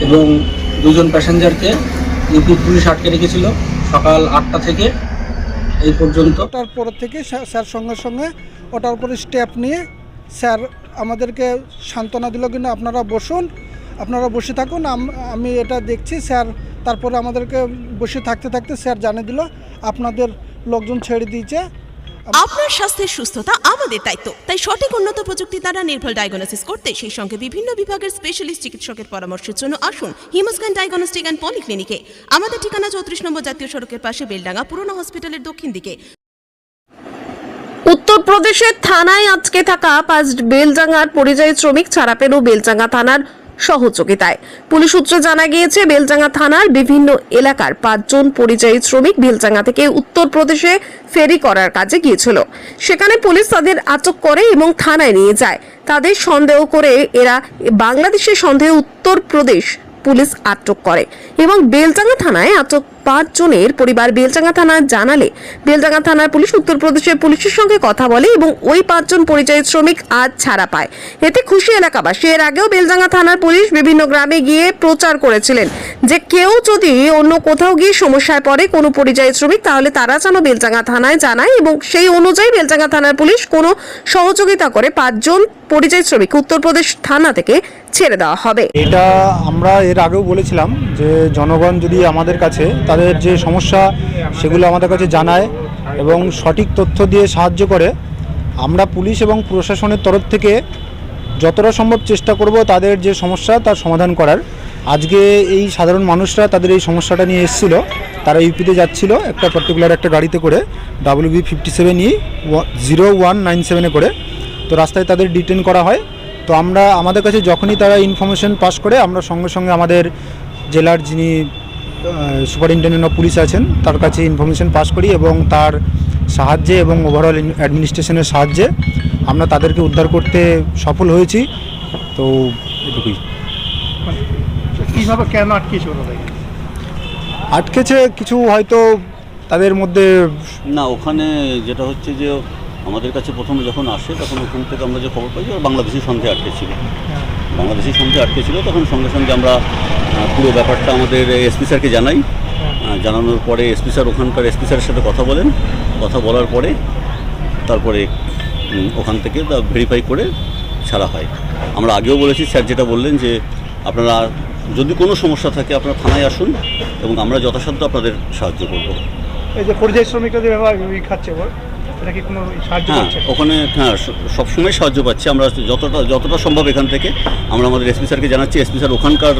এবং দুজন প্যাসেঞ্জারকে UP police আটকে রেখেছিল সকাল আটটা থেকে এই পর্যন্ত। ওটার পর থেকে স্যার- সঙ্গে সঙ্গে ওটার উপরে স্টেপ নিয়ে স্যার আমাদেরকে সান্ত্বনা দিল কিন্তু আপনারা বসুন, আপনারা বসে থাকুন আমি এটা দেখছি, স্যার তারপরে আমাদেরকে বসে থাকতে থাকতে স্যার জানিয়ে দিল, আপনাদের লোকজন ছেড়ে দিয়েছে আপনার স্বাস্থ্যের সুস্থতা আমাদের দায়িত্ব। তাই সঠিক উন্নত প্রযুক্তি দ্বারা নির্ভুল ডায়াগনোসিস করতে সেই সঙ্গে বিভিন্ন বিভাগের স্পেশালিস্ট চিকিৎসকের পরামর্শের জন্য আসুন হিমোস্ক্যান ডায়াগনস্টিক অ্যান্ড পলিক্লিনিকে আমাদের ঠিকানা চৌত্রিশ নম্বর জাতীয় সড়কের পাশে বেলডাঙ্গা পুরনো হসপিটালের দক্ষিণ দিকে। উত্তরপ্রদেশের থানায় আজকে থাকা পাঁচ বেলজাঙ্গার পরিযায়ী শ্রমিক ছাড়া পেল বেলজাঙ্গা থানার সহযোগিতায়। পুলিশ সূত্রে জানা গিয়েছে বেলজাঙ্গা থানার বিভিন্ন এলাকার পাঁচজন পরিযায়ী শ্রমিক বেলজাঙ্গা থেকে উত্তরপ্রদেশে ফেরি করার কাজে গিয়েছিল। সেখানে পুলিশ তাদের আটক করে এবং থানায় নিয়ে যায়। তাদের সন্দেহ করে এরা বাংলাদেশের সন্দেহে উত্তরপ্রদেশ পুলিশ আটক করে এবং বেলজাঙ্গা থানায় আটক পাঁচ জনের পরিবার বেলজাঙ্গা থানায় জানালে বেলজাঙ্গা থানার পুলিশ উত্তরপ্রদেশের পুলিশের সঙ্গে কথা বলে এবং ওই পাঁচজন পরিযায়ী শ্রমিক আজ ছাড়া পায়। এতে খুশি এলাকাবাসী। এর আগেও বেলজাঙ্গা থানার পুলিশ বিভিন্ন গ্রামে গিয়ে প্রচার করেছিলেন যে কেউ যদি অন্য কোথাও গিয়ে সমস্যায় পড়ে কোনো পরিযায়ী শ্রমিক, তাহলে তারা যেন বেলজাঙ্গা থানায় জানায় এবং সেই অনুযায়ী বেলজাঙ্গা থানার পুলিশ কোনো সহযোগিতা করে পাঁচজন পরিযায়ী শ্রমিক উত্তরপ্রদেশ থানা থেকে ছেড়ে দেওয়া হবে। এটা আমরা এর আগেও বলেছিলাম যে জনগণ যদি আমাদের কাছে তাদের যে সমস্যা সেগুলো আমাদের কাছে জানায় এবং সঠিক তথ্য দিয়ে সাহায্য করে, আমরা পুলিশ এবং প্রশাসনের তরফ থেকে যতটা সম্ভব চেষ্টা করব তাদের যে সমস্যা তার সমাধান করার। আজকে এই সাধারণ মানুষরা তাদের এই সমস্যাটা নিয়ে এসেছিল, তারা ইউপিতে যাচ্ছিল একটা পার্টিকুলার একটা গাড়িতে করে W B fifty seven E zero one nine সেভেনে করে। তো রাস্তায় তাদের ডিটেন করা হয়। তো আমরা, আমাদের কাছে যখনই তারা ইনফরমেশন পাস করে, আমরা সঙ্গে সঙ্গে আমাদের জেলার যিনি সুপারিনটেন্ডেন্ট অফ পুলিশ আছেন। তার কাছে ইনফরমেশন পাস করি এবং তার সাহায্যে এবং ওভারঅল অ্যাডমিনিস্ট্রেশনের সাহায্যে আমরা তাদেরকে উদ্ধার করতে সফল হয়েছি। তো এটুকুই। কীভাবে কেন আটকেছিল আটকেছে কিছু হয়তো তাদের মধ্যে না ওখানে যেটা হচ্ছে যে আমাদের কাছে প্রথমে যখন আসে তখন ওখান থেকে আমরা যে খবর পাই বাংলাদেশি সন্দেহে আটকে ছিল বাংলাদেশি সঙ্গে আটকে ছিল, তখন সঙ্গে সঙ্গে আমরা পুরো ব্যাপারটা আমাদের এসপি স্যারকে জানাই। জানানোর পরে এসপি স্যার, ওখানকার এসপি স্যারের সাথে কথা বলেন। কথা বলার পরে তারপরে ওখান থেকে তা ভেরিফাই করে ছাড়া হয়। আমরা আগেও বলেছি, স্যার যেটা বললেন যে আপনারা যদি কোনো সমস্যা থাকে আপনারা থানায় আসুন এবং আমরা যথাসাধ্য আপনাদের সাহায্য করব। এই যে পরিযায়ী শ্রমিকরা যে খাচ্ছে এটা কি কোনো সাহায্য হ্যাঁ ওখানে হ্যাঁ সবসময় সাহায্য পাচ্ছি। আমরা যতটা যতটা সম্ভব এখান থেকে আমরা আমাদের এসপি স্যারকে জানাচ্ছি। এসপি স্যার ওখানকার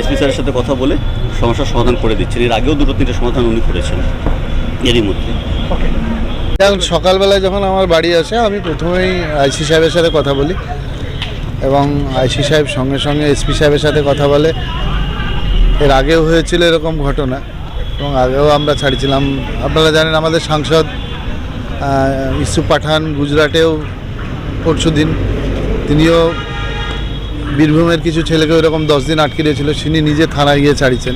এসপি স্যারের সাথে কথা বলে সমস্যার সমাধান করে দিচ্ছেন। এর আগেও দুটো তিনটে সমাধান উনি করেছেন এরই মধ্যে। যখন সকালবেলায় যখন আমার বাড়ি আসে আমি প্রথমেই আইসি সাহেবের সাথে কথা বলি এবং আইসি সাহেব সঙ্গে সঙ্গে এসপি সাহেবের সাথে কথা বলে। এর আগেও হয়েছিল এরকম ঘটনা এবং আগেও আমরা ছাড়িয়েছিলাম আপনারা জানেন আমাদের সাংসদ ইসু পাঠান গুজরাটেও পরশু দিন। তিনিও বীরভূমের কিছু ছেলেকে ওইরকম দশ দিন আটকে দিয়েছিল তিনি নিজে থানায় গিয়ে ছাড়িয়েছেন।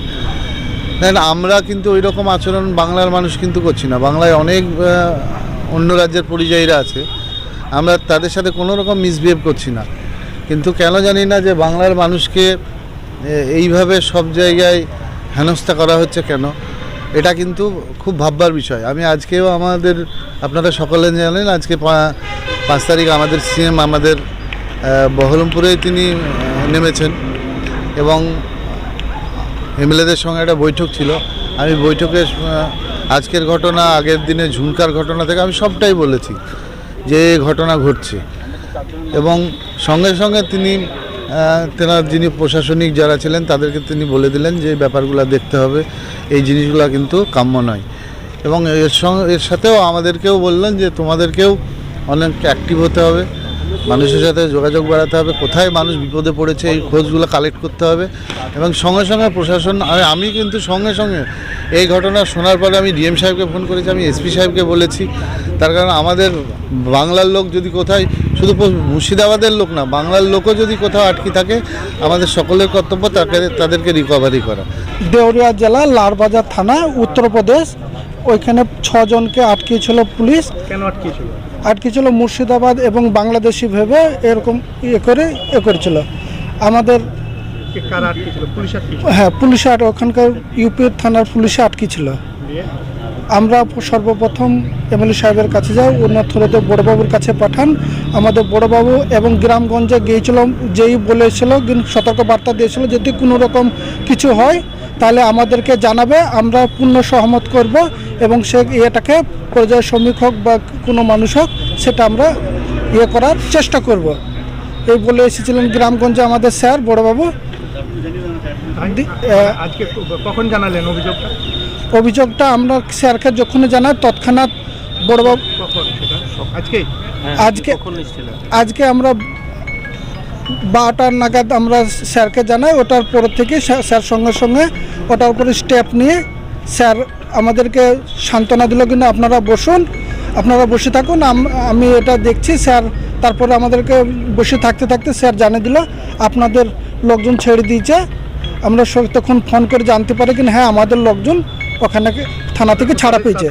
দেখেন আমরা কিন্তু ওই রকম আচরণ বাংলার মানুষ কিন্তু করছি না। বাংলায় অনেক অন্য রাজ্যের পরিযায়ীরা আছে। আমরা তাদের সাথে কোনো রকম মিসবিহেভ করছি না। কিন্তু কেন জানি না যে বাংলার মানুষকে এইভাবে সব জায়গায় হেনস্থা করা হচ্ছে কেন? এটা কিন্তু খুব ভাববার বিষয়। আমি আজকেও আমাদের আপনারা সকলে জানেন, আজকে পাঁচ তারিখ আমাদের সিএম আমাদের বহরমপুরে তিনি নেমেছেন এবং এমএলএদের সঙ্গে একটা বৈঠক ছিল। আমি বৈঠকে আজকের ঘটনা, আগের দিনে ঝুমকার ঘটনা থেকে আমি সবটাই বলেছি যে ঘটনা ঘটছে। এবং সঙ্গে সঙ্গে তিনি তেনার যিনি প্রশাসনিক যারা ছিলেন, তাদেরকে তিনি বলে দিলেন যে ব্যাপারগুলো দেখতে হবে। এই জিনিসগুলো কিন্তু কাম্য নয়। এবং এর সঙ্গে এর সাথেও আমাদেরকেও বললেন যে তোমাদেরকেও অনেক অ্যাক্টিভ হতে হবে। মানুষের সাথে যোগাযোগ বাড়াতে হবে। কোথায় মানুষ বিপদে পড়েছে, এই খোঁজগুলো কালেক্ট করতে হবে। এবং সঙ্গে সঙ্গে প্রশাসন আমি- আমি কিন্তু সঙ্গে সঙ্গে এই ঘটনা শোনার পরে আমি ডিএম সাহেবকে ফোন করেছি, আমি এসপি সাহেবকে বলেছি। তার কারণ আমাদের বাংলার লোক যদি কোথায় শুধু মুর্শিদাবাদের লোক না, বাংলার লোকও যদি কোথাও আটকে থাকে, আমাদের সকলের কর্তব্য তাকে তাদেরকে রিকভারি করা। দেউরিয়া জেলা লালবাজার থানা, উত্তরপ্রদেশ ওইখানে ছজনকে আটকিয়েছিল পুলিশ। কেন আটকেছিল আটকেছিল মুর্শিদাবাদ এবং বাংলাদেশি ভেবে এরকম ইয়ে করে এ করেছিল। আমাদের হ্যাঁ পুলিশে আর ওখানকার ইউপির থানার পুলিশে আটকে ছিল আমরা সর্বপ্রথম এমএলএ সাহেবের কাছে যাই ওনার থ্রুতে বড়বাবুর কাছে পাঠান। আমাদের বড়বাবু এবং গ্রামগঞ্জে গিয়েছিলাম যেই বলেছিল সতর্ক বার্তা দিয়েছিল যদি কোনো রকম কিছু হয় তাহলে আমাদেরকে জানাবে আমরা পূর্ণ সহমত করব। এবং সে ইয়েটাকে পর্যায় শ্রমিক হোক বা কোনো মানুষ হোক সেটা আমরা ইয়ে করার চেষ্টা করব। এই বলে এসেছিলেন গ্রামগঞ্জে আমাদের স্যার বড়বাবু। আজকে কখন জানালেন অভিযোগটা? অভিযোগটা আমরা স্যারকে যখন জানাই তৎক্ষণাৎ বড়বাবু কখন আজকে? আজকে আজকে আমরা বারোটার নাগাদ আমরা স্যারকে জানাই ওটার পর থেকে স্যার স্যার সঙ্গে সঙ্গে ওটার উপরে স্টেপ নিয়ে স্যার আমাদেরকে সান্ত্বনা দিল কিন্তু আপনারা বসুন আপনারা বসে থাকুন আমি এটা দেখছি স্যার তারপরে আমাদেরকে বসে থাকতে থাকতে স্যার জানিয়ে দিল আপনাদের লোকজন ছেড়ে দিয়েছে আমরা সব তখন ফোন করে জানতে পারি কিনা হ্যাঁ আমাদের লোকজন ওখানে থানা থেকে ছাড়া পেয়েছে।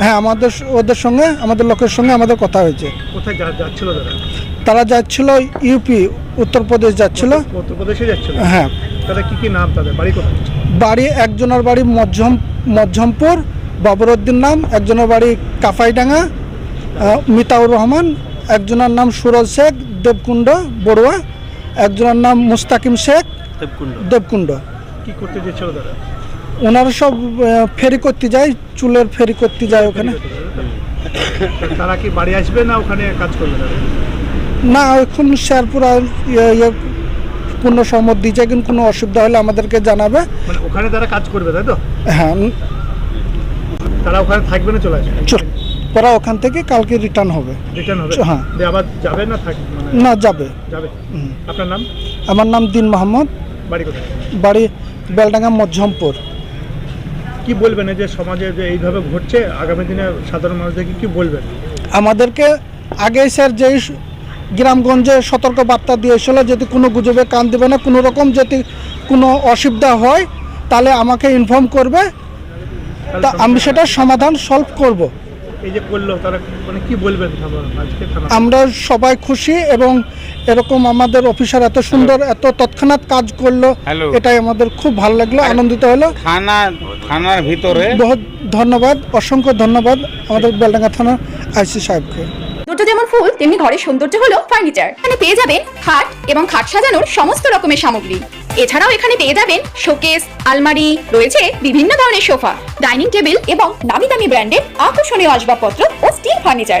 হ্যাঁ আমাদের ওদের সঙ্গে আমাদের লোকের সঙ্গে আমাদের কথা হয়েছে। তারা? যাচ্ছিল ইউপি উত্তরপ্রদেশ যাচ্ছিল। উত্তরপ্রদেশে যাচ্ছিল? হ্যাঁ। বাড়ি একজনের বাড়ি মধ্যম মধ্যমপুর বাবরউদ্দিন নাম একজনের বাড়ি কাফাইডাঙ্গা মিতাউর রহমান একজনের নাম সুরজ শেখ দেবকুণ্ড বড়ুয়া একজনের নাম মুস্তাকিম শেখ দেবকুণ্ড। কি করতে যাচ্ছিল তারা ওনারা সব ফেরি করতে যায় চুলের ফেরি করতে যায় ওখানে। তারা কি বাড়ি আসবে না ওখানে কাজ করবে না? এখন স্যার পুরা ইয়ে ইয়ে পূর্ণ সহমত দিয়েছে কিন্তু কোনো অসুবিধা হলে আমাদেরকে জানাবে। মানে ওখানে তারা কাজ করবে তাই তো? হ্যাঁ। তারা ওখানে থাকবে না চলে আসবে? ওরা ওখান থেকে কালকে রিটার্ন হবে। রিটার্ন হবে? হ্যাঁ। আবার যাবে না থাকবে মানে না যাবে। যাবে। আপনার নাম? আমার নাম দিন মোহাম্মদ বাড়ি কোথায়? বাড়ি বেলডাঙ্গা মধ্যমপুর। কি বলবেন যে সমাজে যে এইভাবে ঘটছে আগামী দিনে সাধারণ মানুষদেরকে কি বলবেন? আমাদেরকে আগে স্যার যেই গ্রামগঞ্জে সতর্ক বার্তা দিয়েছিল যদি কোনো গুজবে কান দেবে না কোনো রকম যদি কোনো অসুবিধা হয় তাহলে আমাকে ইনফর্ম করবে। তা আমি সেটা সমাধান সলভ করব। এই যে করল তারা মানে কি বলবেন আমরা সবাই খুশি এবং এরকম আমাদের অফিসার এত সুন্দর এত তৎক্ষণাৎ কাজ করল। এটাই আমাদের খুব ভালো লাগল আনন্দিত হলো। থানা থানার ভিতরে বহুত ধন্যবাদ অসংখ্য ধন্যবাদ আমাদের বেলডাঙ্গা থানার আইসি সাহেবকে। সৌন্দর্য যেমন ফুল, তেমনি ঘরের সৌন্দর্য হলো ফার্নিচার এখানে পেয়ে যাবেন খাট এবং খাট সাজানোর সমস্ত রকমের সামগ্রী। এছাড়াও এখানে পেয়ে যাবেন শোকেস আলমারি, রয়েছে বিভিন্ন ধরনের সোফা ডাইনিং টেবিল এবং দামি দামি ব্র্যান্ডের আকর্ষণীয় আসবাবপত্র ও স্টিল ফার্নিচার